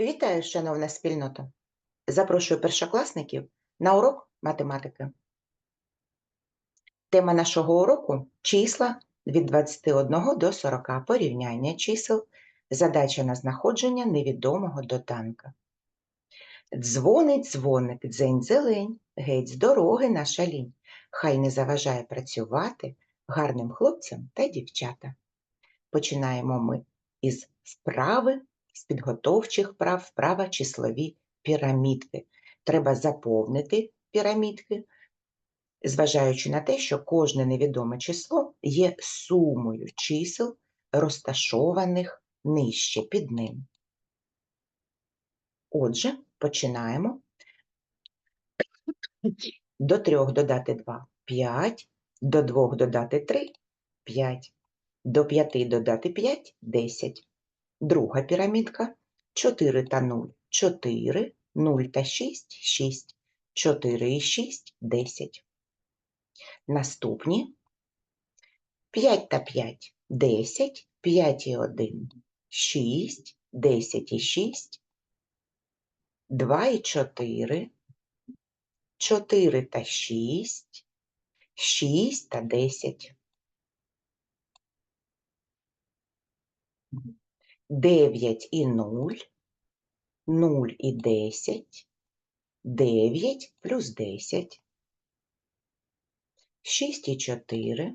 Вітаю, шановна спільнота! Запрошую першокласників на урок математики. Тема нашого уроку числа від 21 до 40, порівняння чисел, задача на знаходження невідомого доданка. Дзвонить дзвоник, дзень зелень, геть з дороги наша лінь. Хай не заважає працювати гарним хлопцям та дівчата. Починаємо ми із вправи з підготовчих вправ, вправа числові пірамідки. Треба заповнити пірамідки, зважаючи на те, що кожне невідоме число є сумою чисел, розташованих нижче під ним. Отже, починаємо. До 3 додати 2 – 5, до 2 додати 3 – 5, до 5 додати 5 – 10. Друга пірамідка 4 та 0 – 4, 0 та 6 – 6, 4 і 6 – 10. Наступні 5 та 5 – 10, 5 і 1 – 6, 10 і 6, 2 і 4, 4 та 6, 6 та 10. 9 і 0, 0 і 10, 9 плюс 10, 6 і 4,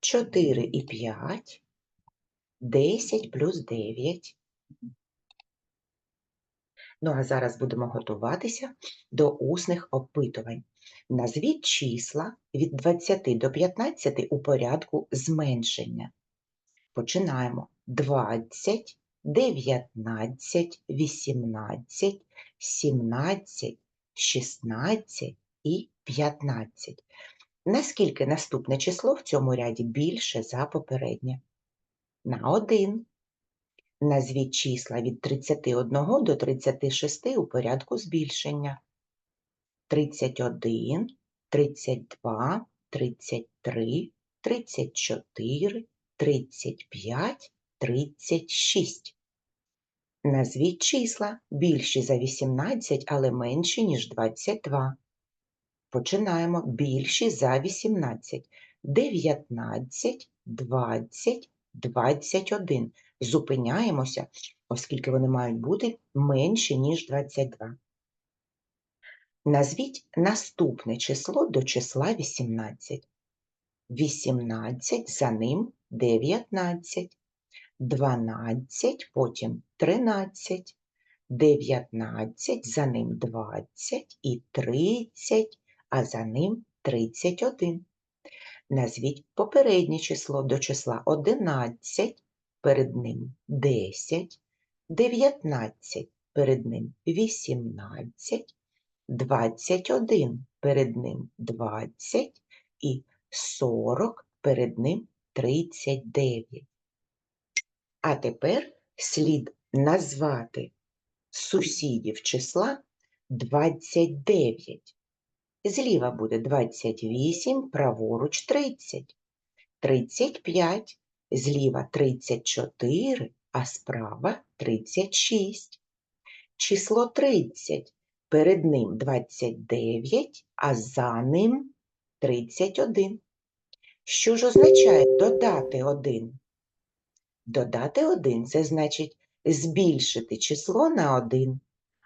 4 і 5, 10 плюс 9. Ну, а зараз будемо готуватися до усних опитувань. Назвіть числа від 20 до 15 у порядку зменшення. Починаємо. 20, 19, 18, 17, 16 і 15. Наскільки наступне число в цьому ряді більше за попереднє? На 1. Назвіть числа від 31 до 36 у порядку збільшення. 31, 32, 33, 34, 35, 36. Назвіть числа більші за 18, але менші, ніж 22. Починаємо більші за 18. 19, 20, 21. Зупиняємося, оскільки вони мають бути менші, ніж 22. Назвіть наступне число до числа 18. 18, за ним 19. 12, потім 13, 19, за ним 20 і 30, а за ним 31. Назвіть попереднє число до числа 11, перед ним 10, 19, перед ним 18, 21, перед ним 20 і 40, перед ним 39. А тепер слід назвати сусідів числа 29. Зліва буде 28, праворуч 30. 35, зліва 34, а справа 36. Число 30, перед ним 29, а за ним 31. Що ж означає додати 1? Додати 1 – це значить збільшити число на 1,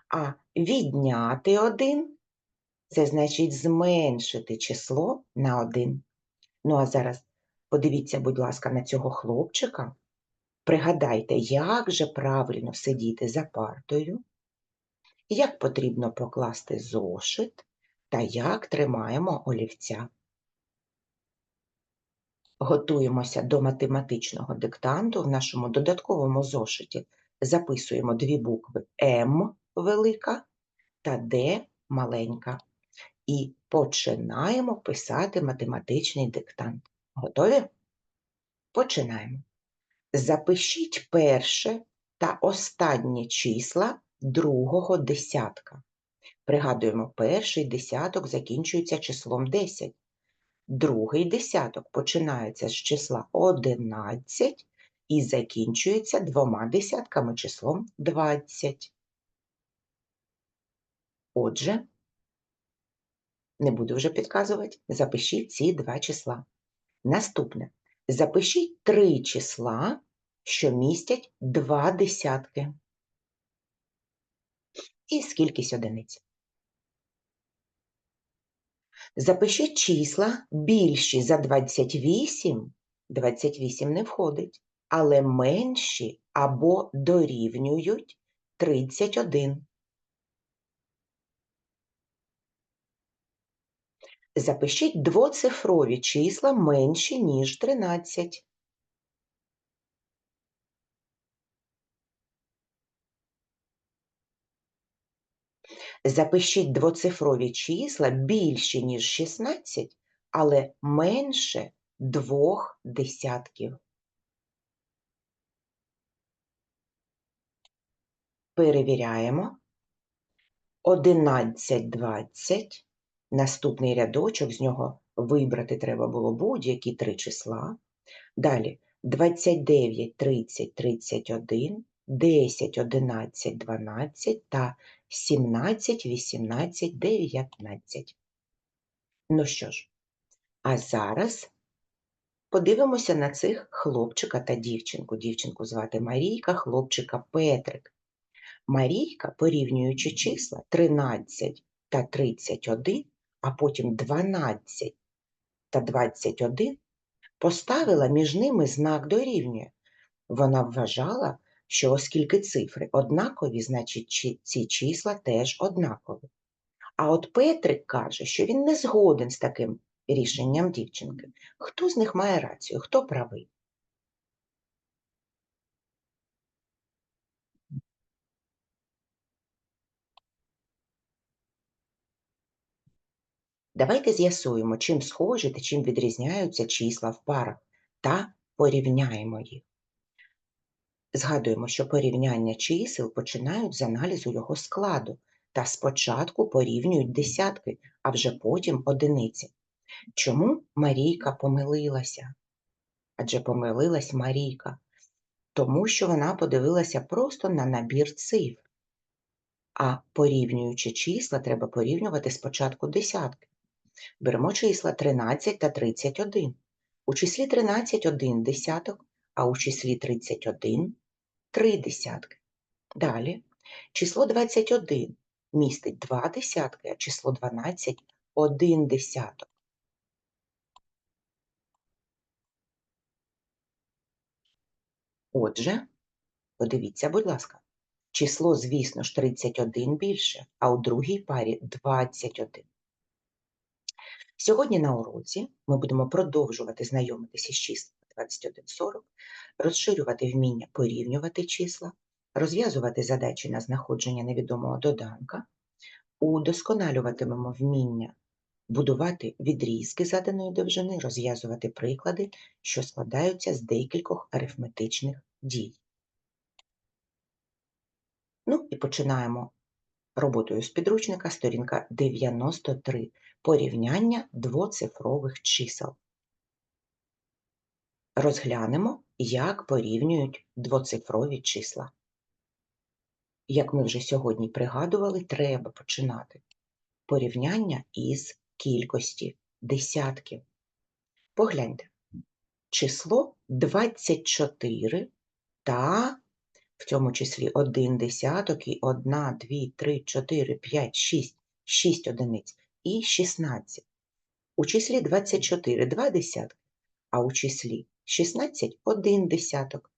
а відняти 1 – це значить зменшити число на 1. Ну, а зараз подивіться, будь ласка, на цього хлопчика. Пригадайте, як же правильно сидіти за партою, як потрібно покласти зошит та як тримаємо олівця. Готуємося до математичного диктанту. В нашому додатковому зошиті записуємо дві букви М велика та Д маленька. І починаємо писати математичний диктант. Готові? Починаємо. Запишіть перше та останнє числа другого десятка. Пригадуємо, перший десяток закінчується числом 10. Другий десяток починається з числа 11 і закінчується двома десятками числом 20. Отже, не буду вже підказувати, запишіть ці два числа. Наступне. Запишіть три числа, що містять два десятки. І скількись одиниць. Запишіть числа більші за 28, 28 не входить, але менші або дорівнюють 31. Запишіть двоцифрові числа менші, ніж 13. Запишіть двоцифрові числа більші, ніж 16, але менше двох десятків. Перевіряємо. 11, 20. Наступний рядочок, з нього вибрати треба було будь-які три числа. Далі 29, 30, 31, 10, 11, 12 та 17, 18, 19. Ну що ж, а зараз подивимося на цих хлопчика та дівчинку. Дівчинку звати Марійка, хлопчика Петрик. Марійка, порівнюючи числа 13 та 31, а потім 12 та 21, поставила між ними знак дорівнює. Вона вважала, що оскільки цифри однакові, значить ці числа теж однакові. А от Петрик каже, що він не згоден з таким рішенням дівчинки. Хто з них має рацію, хто правий? Давайте з'ясуємо, чим схожі та чим відрізняються числа в парах, та порівняємо їх. Згадуємо, що порівняння чисел починають з аналізу його складу та спочатку порівнюють десятки, а вже потім одиниці. Чому Марійка помилилася? Адже помилилась Марійка, тому що вона подивилася просто на набір цифр. А порівнюючи числа, треба порівнювати спочатку десятки. Беремо числа 13 та 31. У числі 13 один десяток, а у числі 31 три десятки. Далі число 21 містить два десятки, а число 12 один десяток. Отже, подивіться, будь ласка, число, звісно ж, 31 більше, а у другій парі 21. Сьогодні на уроці ми будемо продовжувати знайомитися з числами 2140, розширювати вміння порівнювати числа, розв'язувати задачі на знаходження невідомого доданка, удосконалюватимемо вміння будувати відрізки заданої довжини, розв'язувати приклади, що складаються з декількох арифметичних дій. Ну і починаємо роботою з підручника, сторінка 93. Порівняння двоцифрових чисел. Розглянемо, як порівнюють двоцифрові числа. Як ми вже сьогодні пригадували, треба починати порівняння із кількості десятків. Погляньте, число 24 та в цьому числі 1 десяток і 1, 2, 3, 4, 5, 6, 6 одиниць і 16. У числі 24 два десятки, а у числі 16 один десяток.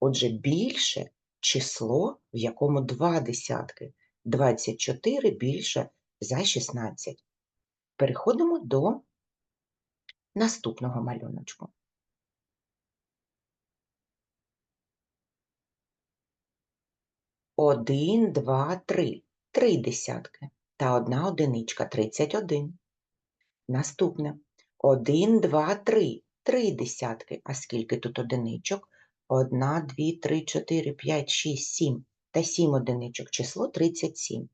Отже, більше число, в якому два десятки. 24 більше за 16. Переходимо до наступного малюночку. Один, два, три. Три десятки. Та одна одиничка 31. Наступне. Один, два, три. Три десятки. А скільки тут одиничок? Одна, дві, три, чотири, п'ять, шість, сім. Та сім одиничок. Число 37.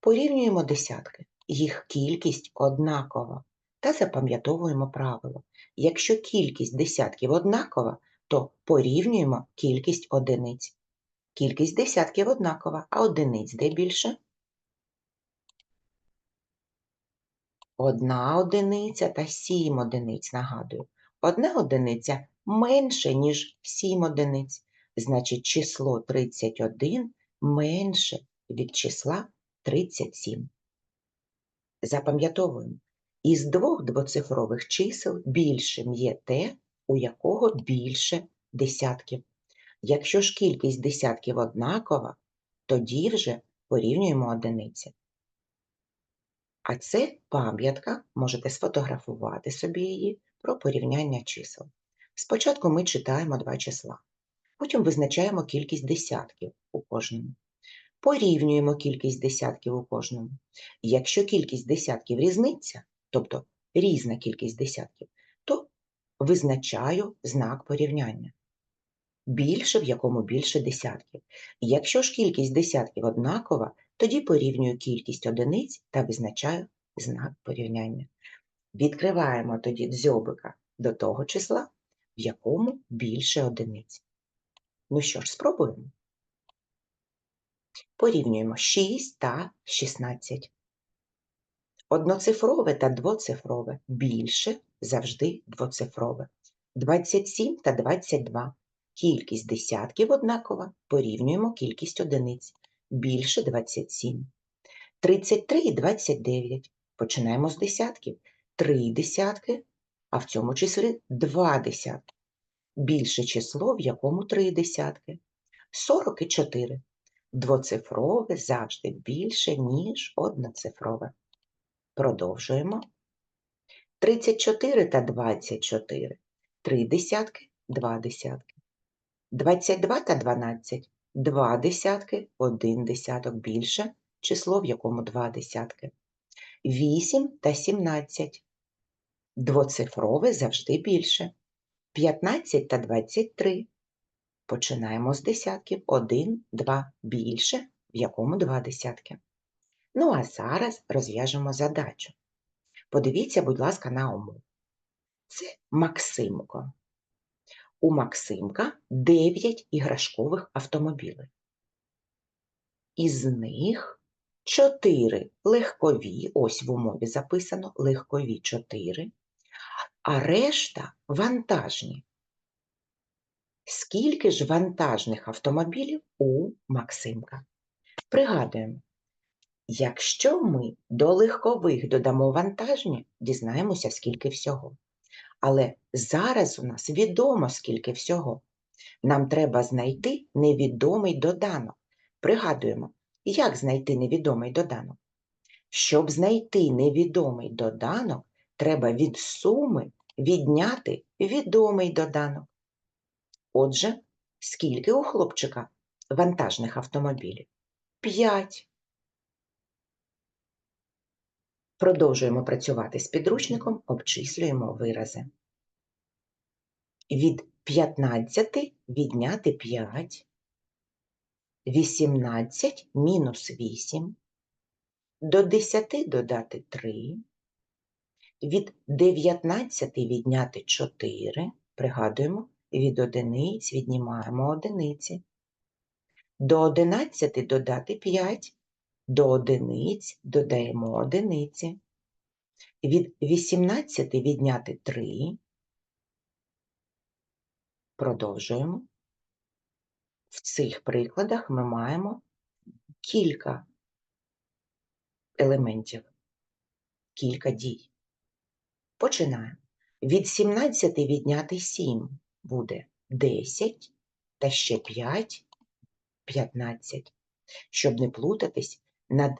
Порівнюємо десятки. Їх кількість однакова. Та запам'ятовуємо правило. Якщо кількість десятків однакова, то порівнюємо кількість одиниць. Кількість десятків однакова, а одиниць де більше? Одна одиниця та сім одиниць, нагадую. Одна одиниця менше, ніж сім одиниць. Значить, число 31 менше від числа 37. Запам'ятовуємо, із двох двоцифрових чисел більшим є те, у якого більше десятків. Якщо ж кількість десятків однакова, тоді вже порівнюємо одиниці. А це пам'ятка, можете сфотографувати собі її про порівняння чисел. Спочатку ми читаємо два числа, потім визначаємо кількість десятків у кожному. Порівнюємо кількість десятків у кожному. Якщо кількість десятків різниця, тобто різна кількість десятків, то визначаю знак порівняння. Більше, в якому більше десятків. Якщо ж кількість десятків однакова, тоді порівнюю кількість одиниць та визначаю знак порівняння. Відкриваємо тоді дзьобика до того числа, в якому більше одиниць. Ну що ж, спробуємо. Порівнюємо 6 та 16. Одноцифрове та двоцифрове більше завжди двоцифрове. 27 та 22. Кількість десятків однакова, порівнюємо кількість одиниць. Більше 27. 33 і 29. Починаємо з десятків. 3 десятки, а в цьому числі 2 десятки. Більше число, в якому 3 десятки. 40 і 4. Двоцифрове завжди більше, ніж одноцифрове. Продовжуємо. 34 та 24. 3 десятки, 2 десятки. 22 та 12. 2 десятки, 1 десяток більше, число, в якому 2 десятки. 8 та 17. Двоцифрове завжди більше. 15 та 23. Починаємо з десятків. 1, 2 більше, в якому 2 десятки. Ну а зараз розв'яжемо задачу. Подивіться, будь ласка, на умову. Це Максимко. У Максимка 9 іграшкових автомобілів. Із них 4 легкові, ось в умові записано легкові 4, а решта вантажні. Скільки ж вантажних автомобілів у Максимка? Пригадуємо, якщо ми до легкових додамо вантажні, дізнаємося, скільки всього. Але зараз у нас відомо, скільки всього. Нам треба знайти невідомий доданок. Пригадуємо, як знайти невідомий доданок? Щоб знайти невідомий доданок, треба від суми відняти відомий доданок. Отже, скільки у хлопчика вантажних автомобілів? П'ять. Продовжуємо працювати з підручником, обчислюємо вирази. Від 15 відняти 5, 18 мінус 8, до 10 додати 3, від 19 відняти 4, пригадуємо, від одиниць віднімаємо одиниці, до 11 додати 5, до одиниць додаємо одиниці. Від 18 відняти 3. Продовжуємо. В цих прикладах ми маємо кілька елементів, кілька дій. Починаємо. Від 17 відняти 7 буде 10 та ще 5 – 15. Щоб не плутатись, над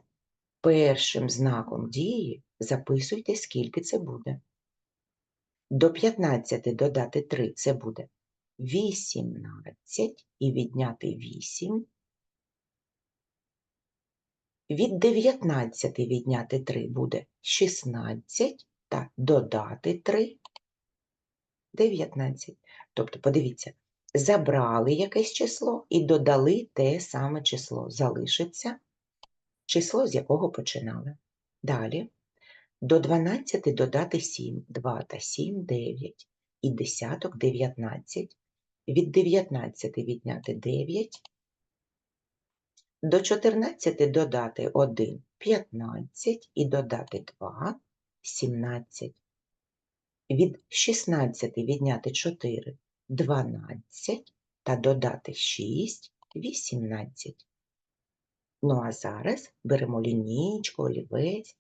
першим знаком дії записуйте, скільки це буде. До 15 додати 3 це буде 18 і відняти 8. Від 19 відняти 3 буде 16 та додати 3 19. Тобто, подивіться, забрали якесь число і додали те саме число. Залишиться число, з якого починали. Далі до 12 додати 7, 2 та 7 – 9, і десяток 19. Від 19 відняти 9. До 14 додати 1 – 15 і додати 2 – 17. Від 16 відняти 4 – 12 та додати 6 – 18. Ну а зараз беремо лінійку, олівець.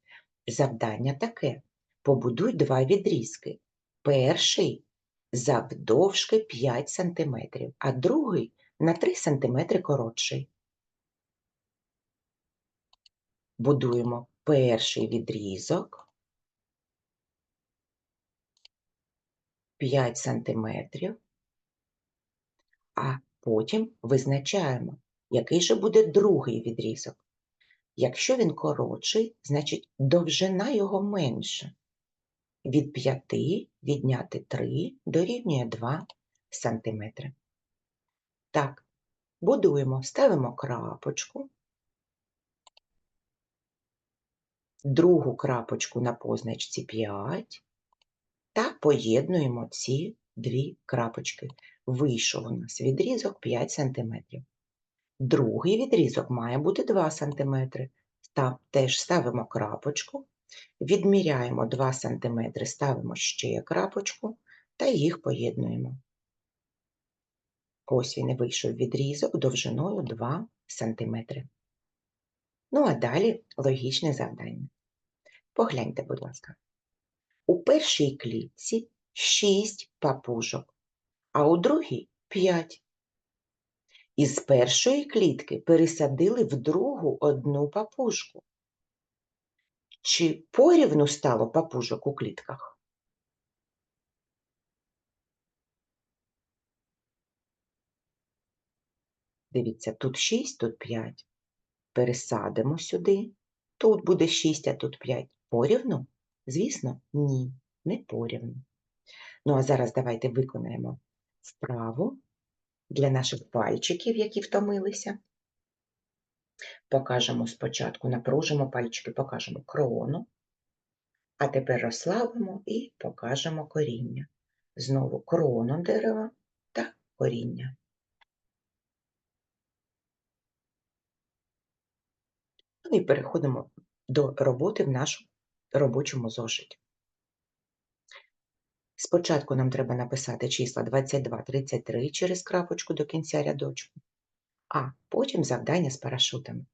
Завдання таке. Побудуй два відрізки. Перший завдовжки 5 см, а другий на 3 см коротший. Будуємо перший відрізок 5 см, а потім визначаємо, який же буде другий відрізок. Якщо він коротший, значить довжина його менша. Від 5 відняти 3 дорівнює 2 см. Так, будуємо, ставимо крапочку, другу крапочку на позначці 5 та поєднуємо ці дві крапочки. Вийшов у нас відрізок 5 см. Другий відрізок має бути 2 см. Та теж ставимо крапочку, відміряємо 2 см, ставимо ще крапочку та їх поєднуємо. Ось він вийшов відрізок довжиною 2 см. Ну а далі логічне завдання. Погляньте, будь ласка. У першій клітці 6 папужок, а у другій 5. Із першої клітки пересадили в другу одну папушку. Чи порівну стало папужок у клітках? Дивіться, тут 6, тут 5. Пересадимо сюди. Тут буде 6, а тут 5. Порівну? Звісно, ні, не порівну. Ну, а зараз давайте виконаємо вправу для наших пальчиків, які втомилися. Покажемо спочатку, напружимо пальчики, покажемо крону, а тепер розслабимо і покажемо коріння. Знову крону дерева та коріння. Ну і переходимо до роботи в нашому робочому зошиті. Спочатку нам треба написати числа 22, 33 через крапочку до кінця рядочку, а потім завдання з парашутами.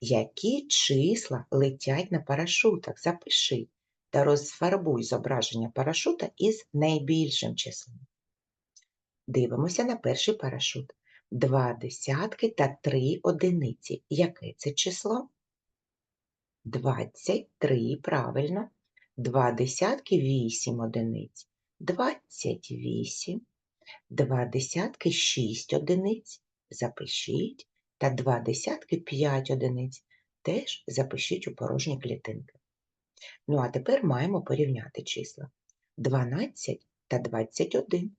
Які числа летять на парашутах? Запиши та розфарбуй зображення парашута із найбільшим числом. Дивимося на перший парашут. Два десятки та три одиниці. Яке це число? 23, правильно. Два десятки – 8 одиниць. 28. Два десятки – 6 одиниць. Запишіть. Та два десятки – 5 одиниць. Теж запишіть у порожні клітинки. Ну, а тепер маємо порівняти числа. 12 та 21.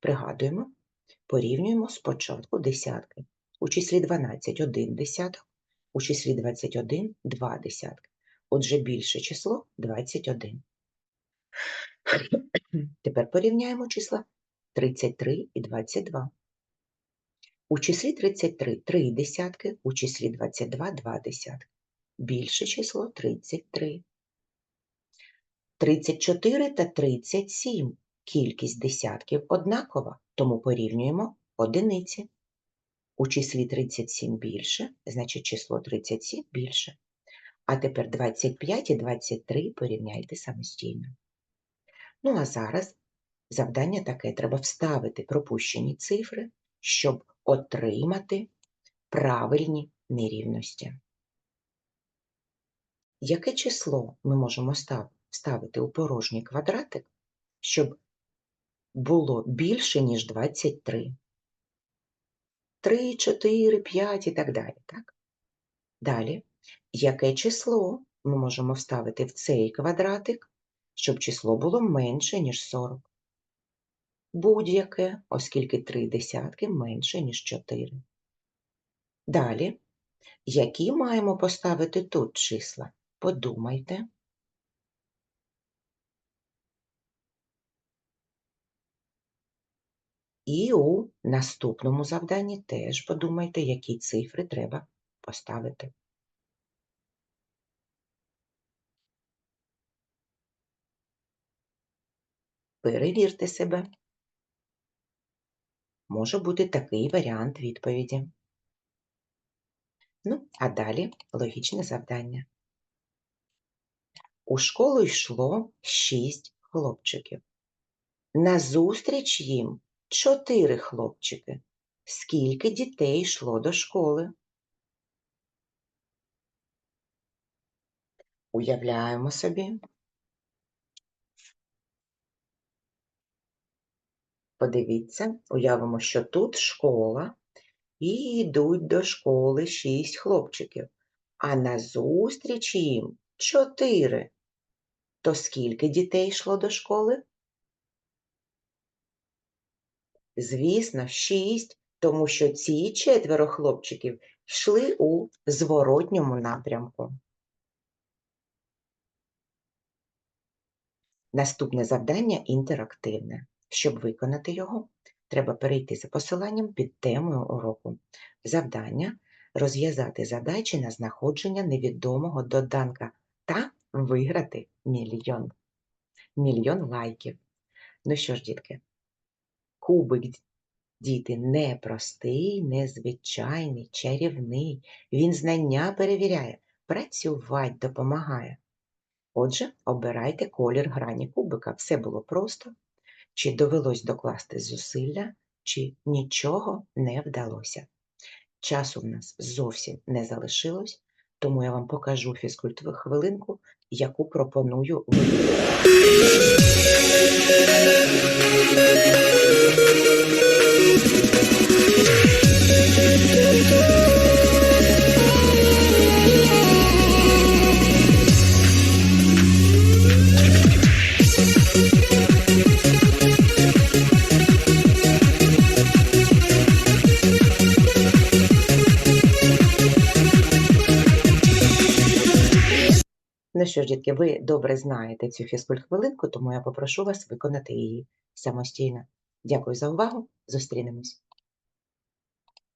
Пригадуємо, порівнюємо спочатку десятки. У числі 12 – 1 десяток, у числі 21 – 2 десятки. Отже, більше число 21. Тепер порівняємо числа 33 і 22. У числі 33 – 3 десятки, у числі 22 – 2 десятки. Більше число 33. 34 та 37. Кількість десятків однакова, тому порівнюємо одиниці. У числі 37 більше, значить число 37 більше. А тепер 25 і 23 порівняйте самостійно. Ну а зараз завдання таке: треба вставити пропущені цифри, щоб отримати правильні нерівності. Яке число ми можемо вставити у порожній квадратик, щоб було більше, ніж 23? 3, 4, 5 і так далі. Так? Далі, яке число ми можемо вставити в цей квадратик, щоб число було менше, ніж 40? Будь-яке, оскільки 3 десятки менше, ніж 4. Далі, які маємо поставити тут числа? Подумайте. І у наступному завданні теж подумайте, які цифри треба поставити. Перевірте себе. Може бути такий варіант відповіді. Ну, а далі логічне завдання. У школу йшло шість хлопчиків. Назустріч їм чотири хлопчики. Скільки дітей йшло до школи? Уявляємо собі. Подивіться, уявимо, що тут школа, і йдуть до школи шість хлопчиків, а назустріч їм чотири. То скільки дітей йшло до школи? Звісно, шість, тому що ці четверо хлопчиків йшли у зворотньому напрямку. Наступне завдання інтерактивне. Щоб виконати його, треба перейти за посиланням під темою уроку. Завдання розв'язати задачі на знаходження невідомого доданка та виграти мільйон. Мільйон лайків. Ну що ж, дітки, кубик діти непростий, незвичайний, чарівний. Він знання перевіряє, працювати допомагає. Отже, обирайте колір грані кубика. Все було просто. Чи довелось докласти зусилля, чи нічого не вдалося. Часу в нас зовсім не залишилось, тому я вам покажу фізкультову хвилинку, яку пропоную. Ну що ж, дітки, ви добре знаєте цю фізкульт-хвилинку, тому я попрошу вас виконати її самостійно. Дякую за увагу. Зустрінемось.